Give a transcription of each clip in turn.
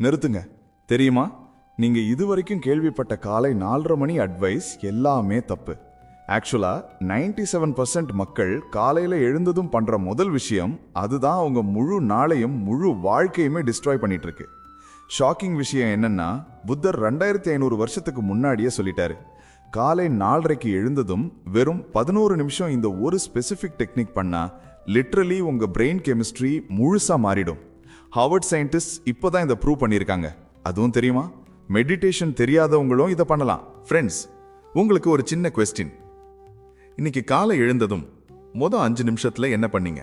நிறுத்துங்க. தெரியுமா? நீங்கள் இதுவரைக்கும் கேள்விப்பட்ட காலை நாலரை மணி அட்வைஸ் எல்லாமே தப்பு. ஆக்சுவலாக நைன்டி செவன் பர்சன்ட் மக்கள் காலையில் எழுந்ததும் பண்ணுற முதல் விஷயம் அதுதான் அவங்க முழு நாளையும் முழு வாழ்க்கையுமே டிஸ்ட்ராய் பண்ணிகிட்ருக்கு ஷாக்கிங் விஷயம் என்னென்னா புத்தர் ரெண்டாயிரத்தி ஐநூறு வருஷத்துக்கு முன்னாடியே சொல்லிட்டாரு. காலை நாலரைக்கு எழுந்ததும் வெறும் பதினோரு நிமிஷம் இந்த ஒரு ஸ்பெசிஃபிக் டெக்னிக் பண்ணால் லிட்ரலி உங்கள் பிரெயின் கெமிஸ்ட்ரி முழுசாக மாறிடும். ஹார்வர்ட் சயின்டிஸ்ட் இப்போ தான் இதை ப்ரூவ் பண்ணியிருக்காங்க. அதுவும் தெரியுமா? மெடிடேஷன் தெரியாதவங்களும் இதை பண்ணலாம். ஃப்ரெண்ட்ஸ் உங்களுக்கு ஒரு சின்ன கொஸ்டின் இன்னைக்கு காலை எழுந்ததும் மொதல் அஞ்சு நிமிஷத்தில் என்ன பண்ணீங்க?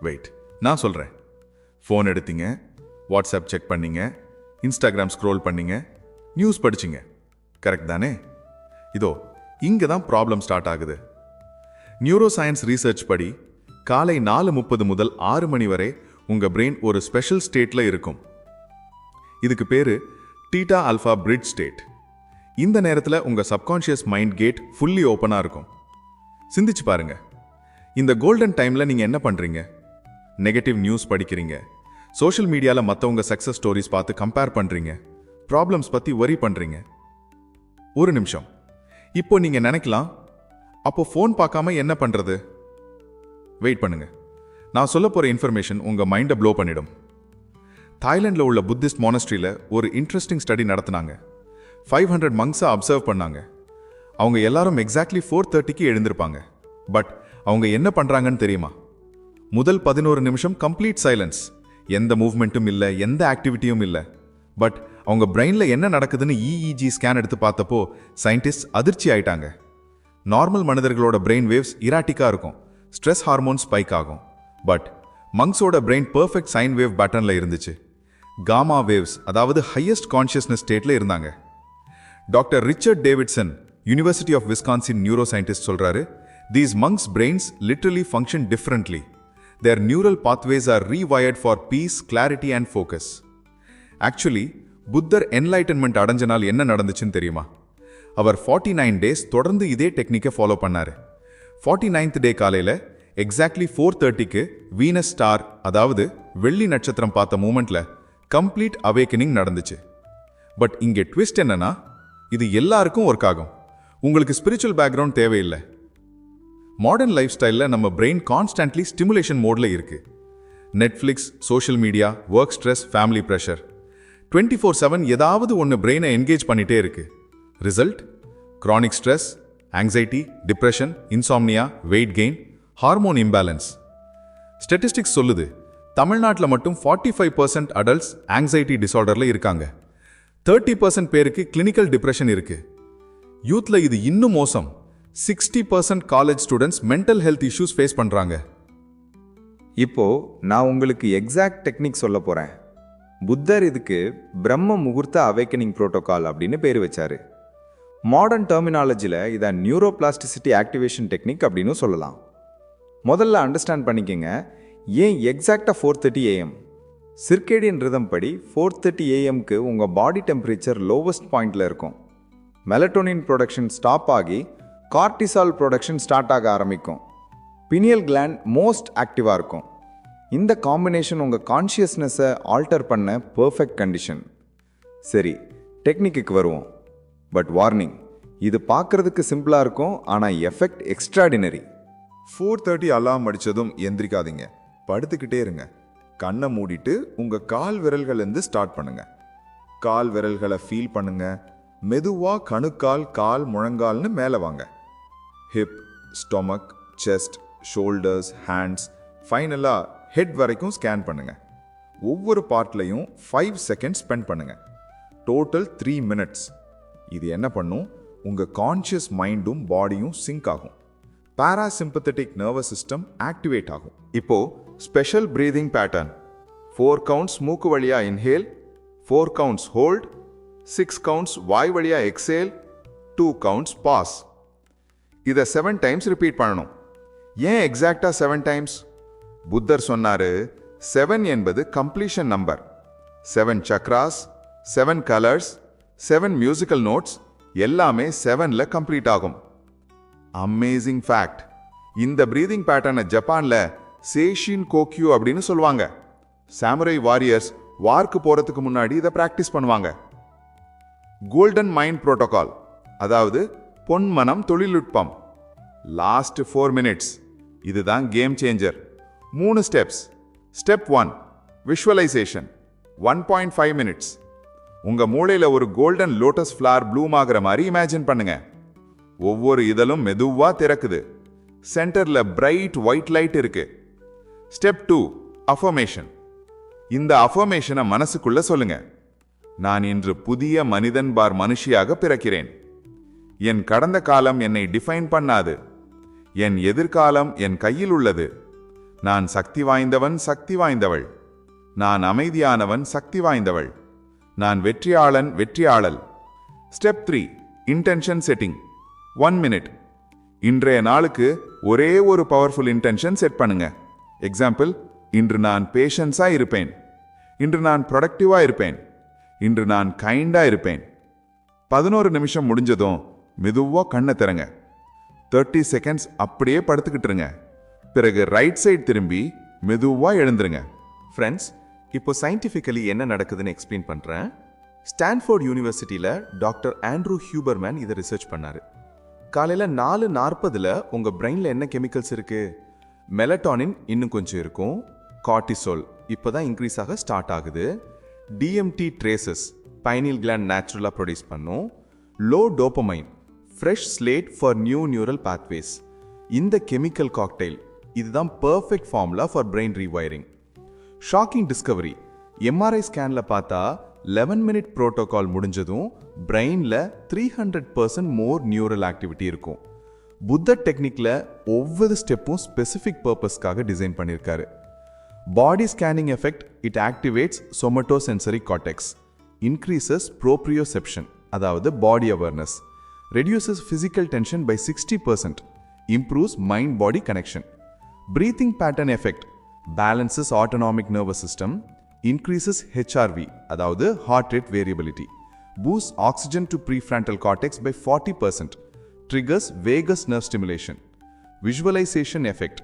வெயிட் நான் சொல்கிறேன் ஃபோன் எடுத்தீங்க வாட்ஸ்அப் செக் பண்ணீங்க இன்ஸ்டாகிராம் ஸ்க்ரோல் பண்ணீங்க நியூஸ் படிச்சிங்க. கரெக்ட் தானே? இதோ இங்கே தான் ப்ராப்ளம் ஸ்டார்ட் ஆகுது. நியூரோ சயின்ஸ் ரீசர்ச் படி காலை நாலு முப்பது முதல் ஆறு மணி வரை உங்கள் பிரெயின் ஒரு ஸ்பெஷல் ஸ்டேட்டில் இருக்கும். இதுக்கு பேர் டீட்டா ஆல்ஃபா பிரிட்ஜ் ஸ்டேட் இந்த நேரத்தில் உங்கள் சப்கான்ஷியஸ் மைண்ட் கேட் ஃபுல்லி ஓப்பனாக இருக்கும். சிந்திச்சு பாருங்க. இந்த கோல்டன் டைமில் நீங்கள் என்ன பண்ணுறீங்க நெகட்டிவ் நியூஸ் படிக்கிறீங்க. சோஷியல் மீடியாவில் மற்றவங்க சக்ஸஸ் ஸ்டோரிஸ் பார்த்து கம்பேர் பண்ணுறீங்க ப்ராப்ளம்ஸ் பற்றி ஒரி பண்ணுறீங்க ஒரு நிமிஷம். இப்போ நீங்கள் நினைக்கலாம் அப்போ ஃபோன் பார்க்காம என்ன பண்ணுறது வெயிட் பண்ணுங்கள் நான் சொல்ல போகிற இன்ஃபர்மேஷன் உங்கள் மைண்டை ப்ளோ பண்ணிடும். தாய்லாண்டில் உள்ள புத்திஸ்ட் மானஸ்ட்ரியில் ஒரு இன்ட்ரெஸ்டிங் ஸ்டடி நடத்தினாங்க. ஃபைவ் ஹண்ட்ரட் மங்ஸை அப்சர்வ் பண்ணாங்க. அவங்க எல்லாரும் எக்ஸாக்ட்லி ஃபோர் தேர்ட்டிக்கு எழுந்திருப்பாங்க. பட் அவங்க என்ன பண்ணுறாங்கன்னு தெரியுமா? முதல் பதினோரு நிமிஷம் கம்ப்ளீட் சைலன்ஸ் எந்த மூவ்மெண்ட்டும் இல்லை எந்த ஆக்டிவிட்டியும் இல்லை. பட் அவங்க பிரெயினில் என்ன நடக்குதுன்னு இஇஜி ஸ்கேன் எடுத்து பார்த்தப்போ சயின்டிஸ்ட் அதிர்ச்சி ஆயிட்டாங்க. நார்மல் மனிதர்களோட பிரெயின் வேவ்ஸ் இராட்டிக்காக இருக்கும். ஸ்ட்ரெஸ் ஹார்மோன் ஸ்பைக் ஆகும். பட் மங்ஸோட பிரெயின் பர்ஃபெக்ட் சைன் வேவ் பேட்டர்னில் இருந்துச்சு. காமா வேவ்ஸ் அதாவது ஹையஸ்ட் கான்ஷியஸ்னஸ் ஸ்டேட்டில் இருந்தாங்க. Doctor Richard Davidson University of Wisconsin neuroscientist சொல்கிறாரு these monks brains literally function differently their neural pathways are rewired for peace clarity and focus actually Buddha enlightenment அடைஞ்ச நாள் என்ன நடந்துச்சுன்னு தெரியுமா? அவர் ஃபார்ட்டி நைன் டேஸ் தொடர்ந்து இதே டெக்னிக்கை ஃபாலோ பண்ணார். ஃபார்ட்டி நைன்த் டே காலையில் எக்ஸாக்ட்லி ஃபோர் தேர்ட்டிக்கு வீனஸ் ஸ்டார் அதாவது வெள்ளி நட்சத்திரம் பார்த்த மூமெண்ட்ல கம்ப்ளீட் அவேக்கனிங் நடந்துச்சு. பட் இங்கே ட்விஸ்ட் என்னன்னா இது எல்லாருக்கும் ஒர்க் ஆகும். உங்களுக்கு ஸ்பிரிச்சுவல் பேக்ரவுண்ட் தேவையில்லை. மாடர்ன் லைஃப் ஸ்டைலில் நம்ம பிரெயின் கான்ஸ்டன்ட்லி ஸ்டிமுலேஷன் மோடில் இருக்கு. Netflix social media work stress family pressure twenty four seven ஏதாவது ஒன்று பிரெயினை என்கேஜ் பண்ணிட்டே இருக்கு. Result chronic stress anxiety depression insomnia weight gain hormone imbalance. Statistics சொல்லுது தமிழ்நாட்டில் மட்டும் forty five percent adults anxiety டிசார்டரில் இருக்காங்க. தேர்ட்டி பர்சன்ட் பேருக்கு கிளினிக்கல் டிப்ரெஷன் இருக்குது யூத்தில் இது இன்னும் மோசம். Sixty percent college students mental health issues face பண்ணுறாங்க இப்போ நான் உங்களுக்கு எக்ஸாக்ட் டெக்னிக் சொல்ல போகிறேன் புத்தர் இதுக்கு பிரம்ம முகூர்த்த அவேக்கனிங் புரோட்டோகால் அப்படின்னு பேர் வச்சார். மாடர்ன் டெர்மினாலஜியில் இதை நியூரோபிளாஸ்டிசிட்டி ஆக்டிவேஷன் டெக்னிக் அப்படின்னு சொல்லலாம். முதல்ல அண்டர்ஸ்டாண்ட் பண்ணிக்கங்க. ஏன் எக்ஸாக்டாக four thirty AM circadian rhythm படி ஃபோர் தேர்ட்டி ஏஎம்க்கு உங்கள் பாடி டெம்பரேச்சர் லோவஸ்ட் பாயிண்டில் இருக்கும். மெலட்டோனின் ப்ரொடக்ஷன் ஸ்டாப் ஆகி கார்டிசால் ப்ரொடக்ஷன் ஸ்டார்ட் ஆக ஆரம்பிக்கும். பினியல் கிளாண்ட் மோஸ்ட் ஆக்டிவாக இருக்கும். இந்த காம்பினேஷன் உங்கள் கான்ஷியஸ்னஸை ஆல்டர் பண்ண பர்ஃபெக்ட் கண்டிஷன் சரி டெக்னிக்குக்கு வருவோம். பட் வார்னிங் இது பார்க்கறதுக்கு சிம்பிளாக இருக்கும் ஆனால் effect extraordinary four thirty alarm அடித்ததும் எந்திரிக்காதீங்க. படுத்துக்கிட்டே இருங்க. கண்ணை மூடிட்டு உங்கள் கால் விரல்கள்லேருந்து ஸ்டார்ட் பண்ணுங்கள் கால் விரல்களை ஃபீல் பண்ணுங்கள் மெதுவாக கணுக்கால் கால் முழங்கால்னு மேலே வாங்க. Hip stomach chest shoulders hands ஃபைனலாக ஹெட் வரைக்கும் ஸ்கேன் பண்ணுங்கள் ஒவ்வொரு பார்ட்லையும் ஃபைவ் செகண்ட் ஸ்பெண்ட் பண்ணுங்கள் டோட்டல் த்ரீ மினிட்ஸ் இது என்ன பண்ணும்? உங்கள் கான்ஷியஸ் மைண்டும் பாடியும் சிங்க் ஆகும். பாராசிம்பத்தட்டிக் நர்வஸ் சிஸ்டம் ஆக்டிவேட் ஆகும். இப்போ special breathing pattern four counts மூக்கு வழியா inhale four counts hold six counts வாய் வழியா எக்ஸேல் டூ கவுண்ட்ஸ் பாஸ் இதை செவன் டைம்ஸ் ரிப்பீட் பண்ணணும். ஏன் எக்ஸாக்டா செவன் டைம்ஸ் புத்தர் சொன்னாரு செவன் என்பது completion number seven chakras seven colours seven musical notes எல்லாமே செவனில் கம்ப்ளீட் ஆகும். அமேசிங் ஃபேக்ட் இந்த ப்ரீதிங் பேட்டர்னை ஜப்பானில் சேஷின் கோக்யூ அப்படின்னு சொல்லுவாங்க. சாமுரை வாரியர்ஸ் வார்க்கு போகிறதுக்கு முன்னாடி இதை ப்ராக்டிஸ் பண்ணுவாங்க. கோல்டன் மைண்ட் புரோட்டோகால் அதாவது பொன்மனம் தொழில்நுட்பம். லாஸ்ட் ஃபோர் மினிட்ஸ் இதுதான் கேம் சேஞ்சர் மூணு steps step one visualisation one point five minutes உங்கள் மூளையில் ஒரு கோல்டன் லோட்டஸ் ஃப்ளார் ப்ளூம் ஆகுற மாதிரி இமேஜின் பண்ணுங்கள் ஒவ்வொரு இதழும் மெதுவா திறக்குது. சென்டர்ல பிரைட் ஒயிட் லைட் இருக்கு. ஸ்டெப் டூ அஃபர்மேஷன் இந்த அஃபர்மேஷனை மனசுக்குள்ள சொல்லுங்க. நான் இன்று புதிய மனிதன் பார் மனுஷியாக பிறக்கிறேன். என் கடந்த காலம் என்னை டிஃபைன் பண்ணாது. என் எதிர்காலம் என் கையில் உள்ளது. நான் சக்தி வாய்ந்தவன் சக்தி வாய்ந்தவள். நான் அமைதியானவன் சக்தி வாய்ந்தவள். நான் வெற்றியாளன் வெற்றியாளல். Step three intention setting one minute இன்றைய நாளுக்கு ஒரே ஒரு பவர்ஃபுல் இன்டென்ஷன் செட் பண்ணுங்க. எக்ஸாம்பிள் இன்று நான் பேஷன்ஸாக இருப்பேன். இன்று நான் ப்ரொடக்டிவாக இருப்பேன். இன்று நான் கைண்டாக இருப்பேன். பதினோரு நிமிஷம் முடிஞ்சதும் மெதுவாக கண்ணை திறங்க. தேர்ட்டி செகண்ட்ஸ் அப்படியே படுத்துக்கிட்டுருங்க பிறகு ரைட் சைடு திரும்பி மெதுவாக எழுந்துருங்க. ஃப்ரெண்ட்ஸ் இப்போ சயின்டிஃபிக்கலி என்ன நடக்குதுன்னு எக்ஸ்பிளைன் பண்ணுறேன் ஸ்டான்ஃபோர்ட் யூனிவர்சிட்டியில் டாக்டர் ஆண்ட்ரூ ஹியூபர்மேன் இதை ரிசர்ச் பண்ணார். காலையில் நாலு நாற்பதில் உங்கள் பிரெயினில் என்ன கெமிக்கல்ஸ் இருக்குது மெலட்டானின் இன்னும் கொஞ்சம் இருக்கும். கார்டிசோல் இப்போ தான் இன்க்ரீஸ் ஆக ஸ்டார்ட் ஆகுது. டிஎம்டி ட்ரேசஸ் பைனில் கிளாண்ட் நேச்சுரலாக ப்ரொடியூஸ் பண்ணும். Low dopamine fresh slate for new neural pathways இந்த கெமிக்கல் காக்டெயில் இதுதான் perfect formula for brain rewiring shocking discovery MRI ஸ்கேனில் பார்த்தா லெவன் மினிட் புரோட்டோகால் முடிஞ்சதும் பிரெயினில் three hundred percent more neural activity இருக்கும். புத்த டெக்னிக்கில் ஒவ்வொரு ஸ்டெப்பும் ஸ்பெசிஃபிக் பர்பஸ்க்காக டிசைன் பண்ணியிருக்காரு body scanning effect it activates somato sensory cortex increases proprioception அதாவது body awareness reduces physical tension by sixty percent improves mind body connection breathing pattern effect balances autonomic nervous system increases HRV அதாவது heart rate variability boosts oxygen to prefrontal cortex by forty percent triggers vagus nerve stimulation visualization effect.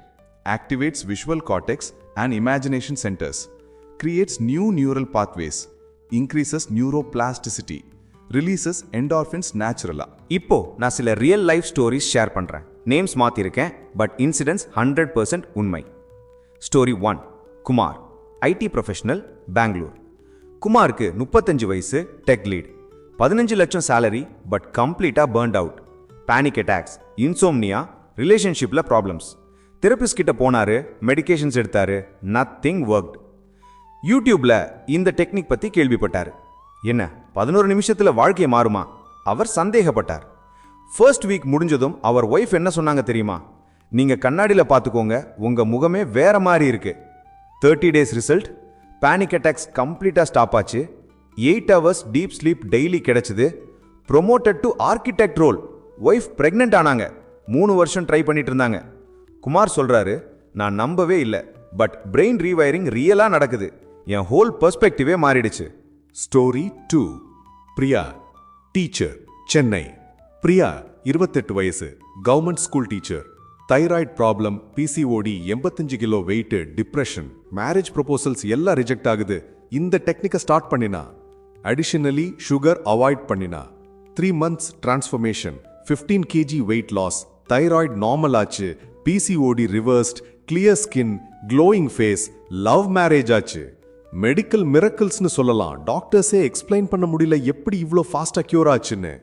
Activates visual cortex and imagination centers. Creates new neural pathways. Increases neuroplasticity. Releases endorphins நேச்சுரலா இப்போ நான் சில real life stories share பண்ணுறேன் names மாற்றிருக்கேன் but incidents hundred percent உண்மை. Story one Kumar IT professional Bangalore குமாருக்கு முப்பத்தஞ்சு வயசு டெக் லீட் பதினஞ்சு லட்சம் சேலரி பட் கம்ப்ளீட்டாக burned out panic attacks insomnia ரிலேஷன்ஷிப்பில் ப்ராப்ளம்ஸ் தெரப்பிஸ்ட் கிட்ட போனார் மெடிகேஷன்ஸ் எடுத்தார் நத்திங் ஒர்க்ட் யூடியூப்பில் இந்த டெக்னிக் பற்றி கேள்விப்பட்டார். என்ன பதினோரு நிமிஷத்தில் வாழ்க்கை மாறுமா? அவர் சந்தேகப்பட்டார். ஃபர்ஸ்ட் வீக் முடிஞ்சதும் அவர் ஒய்ஃப் என்ன சொன்னாங்க தெரியுமா? நீங்கள் கண்ணாடியில் பார்த்துக்கோங்க உங்கள் முகமே வேற மாதிரி இருக்குது thirty days result panic attacks கம்ப்ளீட்டாக ஸ்டாப் ஆச்சு. Eight hours deep sleep daily கிடச்சிது. Promoted to architect role wife pregnant ஆனாங்க. மூணு வருஷம் ட்ரை பண்ணிட்டு இருந்தாங்க. குமார் சொல்கிறாரு நான் நம்பவே இல்லை பட் பிரெயின் ரீவைரிங் ரியலாக நடக்குது. என் ஹோல் பெர்ஸ்பெக்டிவே மாறிடுச்சு. Story two Priya teacher Chennai. Priya இருபத்தெட்டு வயசு government school teacher thyroid problem PCOD எண்பத்தஞ்சு kilo weight depression marriage proposals எல்லாம் ரிஜெக்ட் ஆகுது. இந்த டெக்னிக்கை ஸ்டார்ட் பண்ணினா அடிஷனலி சுகர் அவாய்ட் பண்ணினா three months transformation fifteen KG weight loss thyroid normal ஆச்சு PCOD reversed clear skin glowing face love marriage ஆச்சு. Medical மிரக்கிள்ஸ்னு சொல்லலாம். டாக்டர்ஸே எக்ஸ்பிளைன் பண்ண முடியல எப்படி இவ்வளோ ஃபாஸ்டா க்யூர் ஆச்சுன்னு.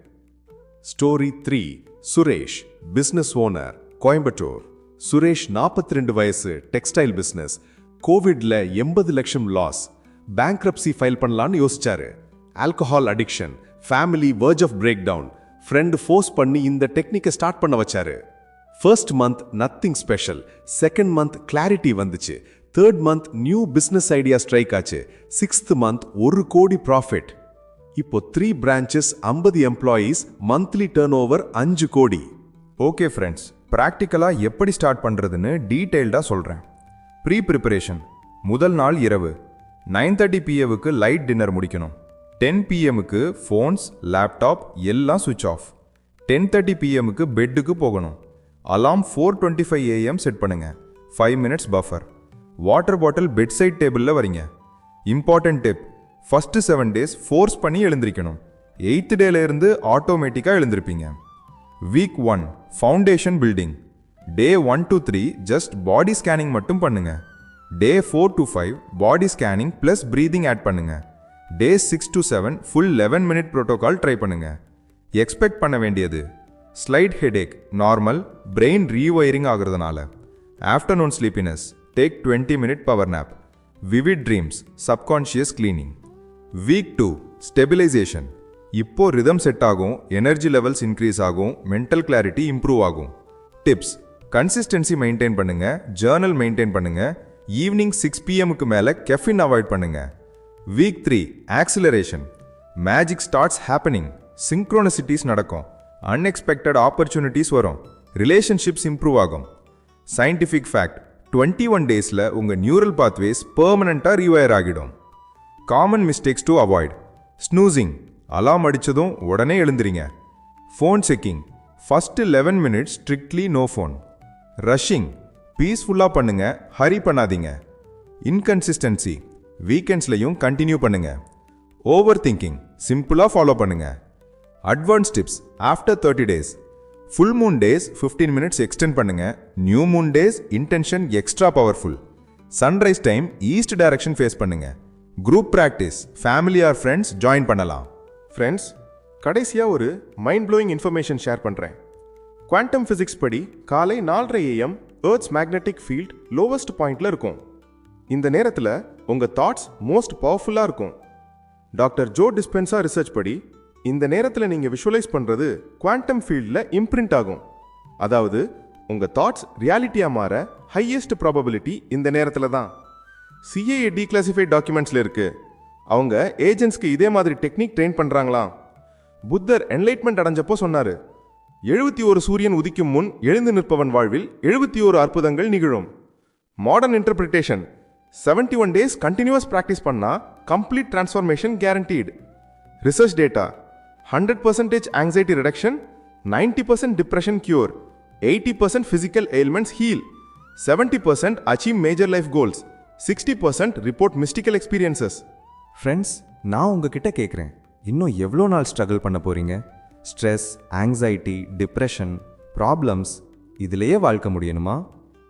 Story three Suresh business owner Coimbatore. Suresh 42 ரெண்டு வயசு டெக்ஸ்டைல் பிஸ்னஸ் கோவிட்ல எண்பது லட்சம் லாஸ் பேங்க்ரப்சி ஃபைல் பண்ணலான்னு யோசிச்சாரு. Alcohol addiction family verge of break down friend force பண்ணி இந்த டெக்னிக்கை ஸ்டார்ட் பண்ண வச்சாரு. First month nothing special second month clarity வந்துச்சு. Third month new business idea strike ஆச்சு. சிக்ஸ்த் மந்த் ஒரு கோடி ப்ராஃபிட் இப்போ த்ரீ பிரான்ச்சஸ் ஐம்பது எம்ப்ளாயீஸ் மந்த்லி டேர்ன் ஓவர் அஞ்சு கோடி. ஓகே ஃப்ரெண்ட்ஸ் ப்ராக்டிக்கலாக எப்படி ஸ்டார்ட் பண்ணுறதுன்னு டீட்டெயில்டாக சொல்கிறேன் ப்ரீ ப்ரிப்பரேஷன் முதல் நாள் இரவு. நைன் தேர்ட்டி பிஎவுக்கு லைட் டின்னர் முடிக்கணும். டென் பிஎம்முக்கு ஃபோன்ஸ் லேப்டாப் எல்லாம் சுவிட்ச் ஆஃப் டென் தேர்ட்டி பிஎம்முக்கு பெட்டுக்கு போகணும். Alarm four twenty five AM set பண்ணுங்கள் five minutes buffer water bottle bed side டேபிளில் வரீங்க important tip first seven days force பண்ணி எழுந்திருக்கணும். எயித்து டேலேருந்து ஆட்டோமேட்டிக்காக எழுந்திருப்பீங்க. Week one foundation building day one to three just body scanning மட்டும் பண்ணுங்க. Day four to five body scanning plus breathing add பண்ணுங்க. Day six to seven full eleven minute protocol try பண்ணுங்க. Expect பண்ண வேண்டியது. Slight headache normal brain rewiring ஆகுறதுனால. Afternoon sleepiness take twenty minute power nap vivid dreams subconscious cleaning week two stabilisation இப்போ rhythm set ஆகும் energy levels increase ஆகும் mental clarity improve ஆகும். Tips consistency maintain பண்ணுங்க journal maintain பண்ணுங்க evening six பிஎம்க்கு மேலே caffeine avoid பண்ணுங்க. Week three acceleration magic starts happening synchronicities நடக்கும். அன்எக்ஸ்பெக்டட் ஆப்பர்ச்சுனிட்டிஸ் வரும். ரிலேஷன்ஷிப்ஸ் இம்ப்ரூவ் ஆகும். சயின்டிஃபிக் ஃபேக்ட் டுவெண்ட்டி ஒன் டேஸில் உங்கள் நியூரல் பாத்வேஸ் பெர்மனண்ட்டாக ரீவயர் ஆகிடும். Common mistakes to avoid snoozing alarm அடித்ததும் உடனே எழுந்துறீங்க phone checking first eleven minutes strictly no phone rushing பீஸ்ஃபுல்லாக பண்ணுங்க. ஹரி பண்ணாதீங்க. இன்கன்சிஸ்டன்சி வீக்கெண்ட்ஸ்லையும் கண்டினியூ பண்ணுங்க. ஓவர் திங்கிங் சிம்பிளாக ஃபாலோ பண்ணுங்க. Advance tips after thirty days full moon days 15 minutes extend பண்ணுங்க. New moon days intention extra powerful sunrise time east direction face பண்ணுங்க. Group practice family or friends join பண்ணலாம். Friends கடைசியாக ஒரு mind blowing information share பண்ணுறேன் quantum physics படி காலை நாலரை AM earth's magnetic field lowest பாயிண்டில் இருக்கும். இந்த நேரத்தில் உங்கள் தாட்ஸ் மோஸ்ட் பவர்ஃபுல்லாக இருக்கும். டாக்டர் ஜோ டிஸ்பென்சா ரிசர்ச் படி இந்த நேரத்தில் நீங்கள் விஷுவலைஸ் பண்ணுறது குவாண்டம் ஃபீல்டில் இம்ப்ரிண்ட் ஆகும். அதாவது உங்கள் தாட்ஸ் ரியாலிட்டியாக மாற ஹையஸ்ட் ப்ராபபிலிட்டி இந்த நேரத்தில் தான். சிஏஏ டீக்ளாசிஃபைட் டாக்குமெண்ட்ஸில் இருக்குது அவங்க ஏஜென்ட்ஸ்க்கு இதே மாதிரி டெக்னிக் ட்ரெயின் பண்ணுறாங்களாம் புத்தர் என்லைட்மெண்ட் அடைஞ்சப்போ சொன்னார் எழுபத்தி ஒரு சூரியன் உதிக்கும் முன் எழுந்து நிற்பவன் வாழ்வில் எழுபத்தி ஒரு அற்புதங்கள் நிகழும். Modern interpretation 71 one days continuous practice பண்ணால் complete transformation guaranteed research data hundred percentage anxiety reduction ninety percent depression cure eighty percent physical ailments heal seventy percent achieve major life goals sixty percent report mystical experiences friends நான் உங்ககிட்ட கேட்குறேன் இன்னும் எவ்வளோ நாள் struggle பண்ண போகிறீங்க stress anxiety depression problems இதிலேயே வாழ்க்கை முடியணுமா?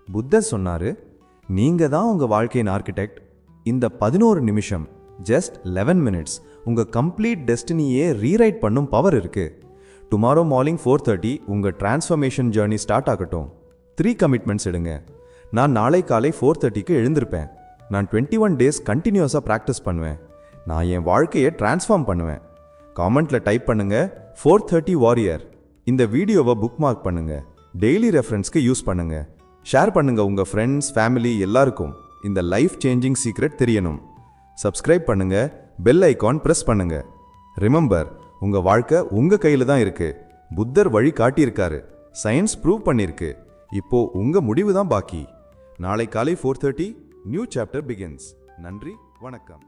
புத்தர் சொன்னார் நீங்கள் தான் உங்கள் வாழ்க்கையின் ஆர்கிடெக்ட் இந்த பதினோரு நிமிஷம் ஜஸ்ட் லெவன் மினிட்ஸ் உங்கள் கம்ப்ளீட் டெஸ்டினியே ரீரைட் பண்ணும் பவர் இருக்குது டுமாரோ மார்னிங் ஃபோர் தேர்ட்டி உங்கள் டிரான்ஸ்ஃபர்மேஷன் ஜேர்னி ஸ்டார்ட் ஆகட்டும். த்ரீ கமிட்மெண்ட்ஸ் எடுங்க. நான் நாளை காலை ஃபோர் தேர்ட்டிக்கு எழுந்திருப்பேன். நான் டுவெண்ட்டி ஒன் டேஸ் கண்டினியூஸாக ப்ராக்டிஸ் பண்ணுவேன். நான் என் வாழ்க்கையை ட்ரான்ஸ்ஃபார்ம் பண்ணுவேன். காமெண்ட்டில் டைப் பண்ணுங்கள் ஃபோர் தேர்ட்டி வாரியர் இந்த வீடியோவை புக் மார்க் பண்ணுங்கள் டெய்லி ரெஃபரன்ஸ்க்கு யூஸ் பண்ணுங்கள் ஷேர் பண்ணுங்கள் உங்கள் ஃப்ரெண்ட்ஸ் ஃபேமிலி எல்லாருக்கும். இந்த லைஃப் சேஞ்சிங் சீக்ரெட் தெரியணும். சப்ஸ்கிரைப் பண்ணுங்கள் பெல் ஐகான் ப்ரெஸ் பண்ணுங்கள் ரிமெம்பர் உங்கள் வாழ்க்கை உங்கள் கையில் தான் இருக்குது புத்தர் வழி காட்டியிருக்காரு. சயின்ஸ் ப்ரூவ் பண்ணியிருக்கு இப்போ உங்கள் முடிவு தான் பாக்கி. நாளை காலை four thirty new chapter begins நன்றி வணக்கம்.